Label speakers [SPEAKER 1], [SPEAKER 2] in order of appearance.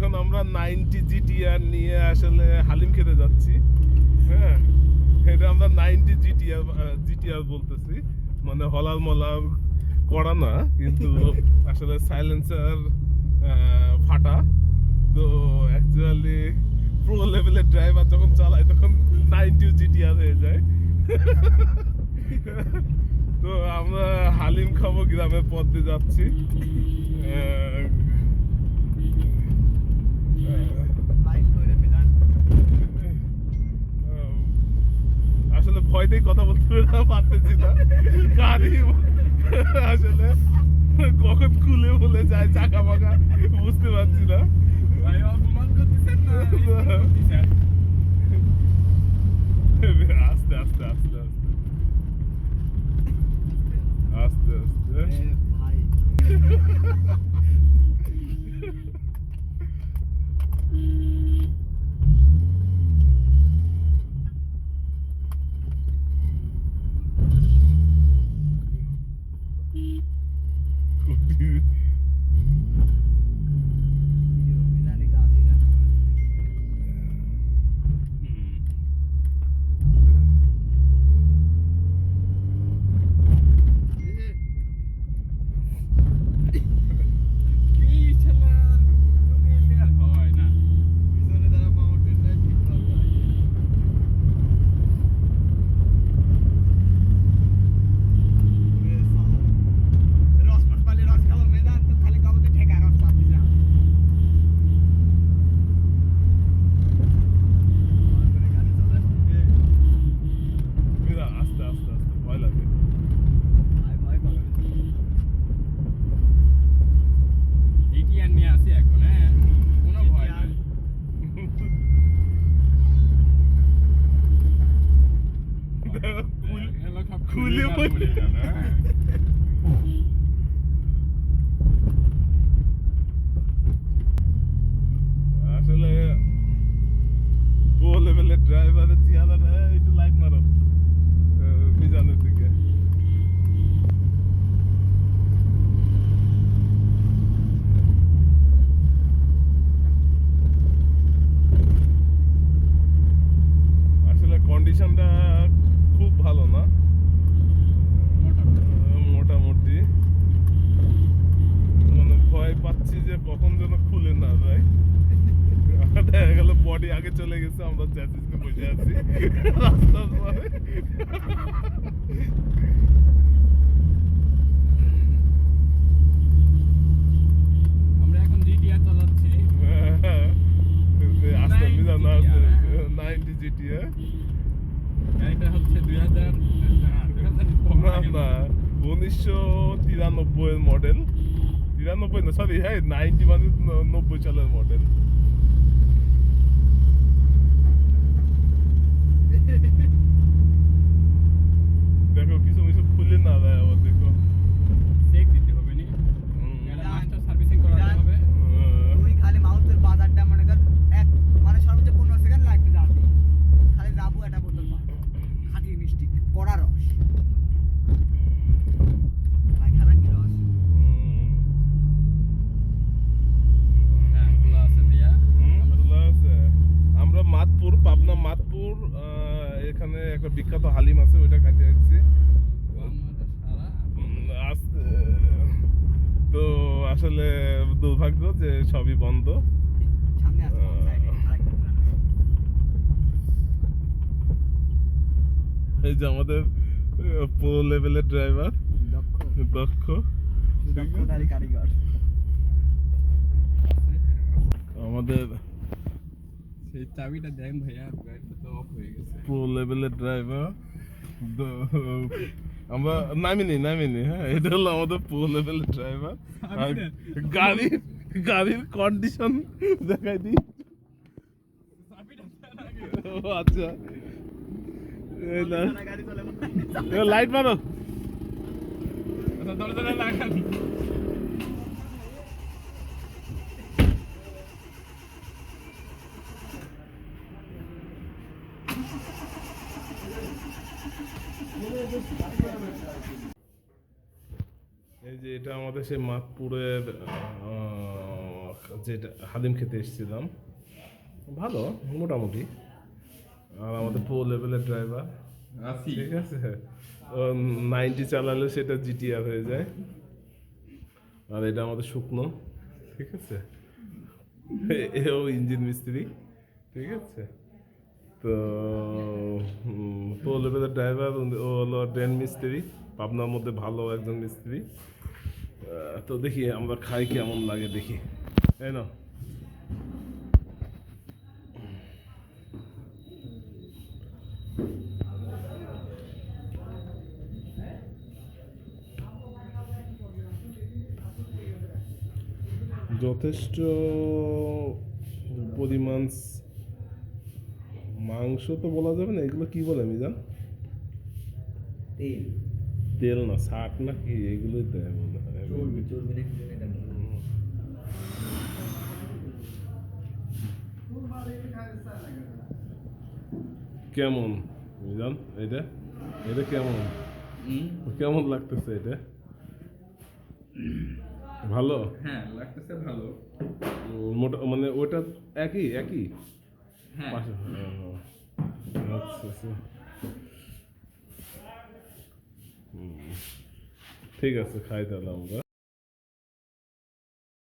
[SPEAKER 1] এখন আমরা ninety GTR নিয়ে আসলে হালিম খেতে যাচ্ছি। হ্যাঁ এটা আমরা নাইনটি জিটিআর জিটিআর বলতেছি। মানে হলাল মলাল করা না কিন্তু আসলে সাইলেন্সার ফাটা। তো অ্যাকচুয়ালি প্রো লেভেলের ড্রাইভার যখন চালায় তখন নাইনটি জিটিআর হয়ে যায়। তো আমরা হালিম খাব গ্রামের পথ দিয়ে যাচ্ছি আসলে ভয়তেই কথা বলতে পারতেছি না। গাড়ি আসলে কখন খুলে বলে যায়, চাকা ফাকা বুঝতে পারছি না। কন্ডিশনটা খুব ভালো না।
[SPEAKER 2] মোটামুটি।
[SPEAKER 1] মানে ভয় পাচ্ছি যে কখন যেন খুলে না যায়। দেখা গেল বডি আগে চলে গেছে আমরা চ্যাচিস নিয়ে বসে আছি। রাস্তার পরে
[SPEAKER 2] 90
[SPEAKER 1] আসতে
[SPEAKER 2] হ্যাঁ।
[SPEAKER 1] নাইনটি জিটি
[SPEAKER 2] হচ্ছে দুই হাজার,
[SPEAKER 1] না, উনিশশো তিরানব্বই এর মডেল তিরানব্বই না সরি হ্যাঁ নাইনটি মানে নব্বই সালের মডেল দেখো কিছু কিছু খুলে না দেয় আবার দেখো
[SPEAKER 2] চেক দিতে হবে নি
[SPEAKER 1] হুম।
[SPEAKER 2] গাড়ি মাস্টার সার্ভিসিং করাতে হবে
[SPEAKER 1] আহ,
[SPEAKER 3] তুই খালি মাউথের বাজারটা মনে কর এক মানে সর্বোচ্চ পনেরো সেকেন্ড লাগবে যাতে খালি যাব একটা বোতল পা খাঁটি মিষ্টি কড়া রস ভাই খাবেন কি রস
[SPEAKER 1] হুম।
[SPEAKER 2] হ্যাঁ খোলা আছে দিয়া
[SPEAKER 1] হুম, খোলা আছে। আমরা মাতপুর পাবনা মাতপুর আহ, এখানে একটা বিখ্যাত হালিম আছে ওইটা উম, আস্তে। তো আসলে দুর্ভাগ্য যে সবই বন্ধ। এই যে আমাদের প্রো লেভেলের ড্রাইভার
[SPEAKER 3] দক্ষ।
[SPEAKER 1] দক্ষ।
[SPEAKER 3] দক্ষতারই কারিগর।
[SPEAKER 1] আমাদের
[SPEAKER 2] সেই চাবিটা দেন ভাইয়া গাড়িটা তো অফ হয়ে গেছে।
[SPEAKER 1] প্রো লেভেলের ড্রাইভার আমরা নামিনি নামিনি হ্যাঁ এটা হলো আমাদের প্রো লেভেলের ড্রাইভার আর গাড়ির গাড়ির কন্ডিশন দেখাই দিই। ও আচ্ছা।
[SPEAKER 3] গাড়ি
[SPEAKER 1] লাইট মারো।
[SPEAKER 2] আচ্ছা
[SPEAKER 1] এই যে এটা আমাদের সেই মাতপুরের যেটা হালিম খেতে এসেছিলাম। ভালো মোটামুটি। আর আমাদের প্রো লেভেলের ড্রাইভার ঠিক আছে? নাইনটি চালালে সেটা জিটিআর হয়ে যায়। আর এটা আমাদের শুকনো। ঠিক আছে? এও ইঞ্জিন মিস্ত্রি। ঠিক আছে? তো প্রো লেভেলের ড্রাইভার ও হলো ড্রেন মিস্ত্রি। পাবনার মধ্যে ভালো একজন মিস্ত্রি। তো দেখি আমরা খাই কেমন লাগে দেখি। তাই না? যথেষ্ট পরিমাণ মাংস তো বলা যাবে না এগুলো কি বলে মিজান?
[SPEAKER 3] তেল।
[SPEAKER 1] তেল না শাক না কি? এগুলোই তো মনে হয়। কেমন মিজান এটা? এটা কেমন? কেমন লাগতেছে এটা? ভালো?
[SPEAKER 2] হ্যাঁ লাগতেছে ভালো।
[SPEAKER 1] মোটা মানে ওটা একই একই?
[SPEAKER 2] হ্যাঁ।
[SPEAKER 1] আচ্ছা আচ্ছা। হুম। ঠিক আছে খাই তাহলে আমরা।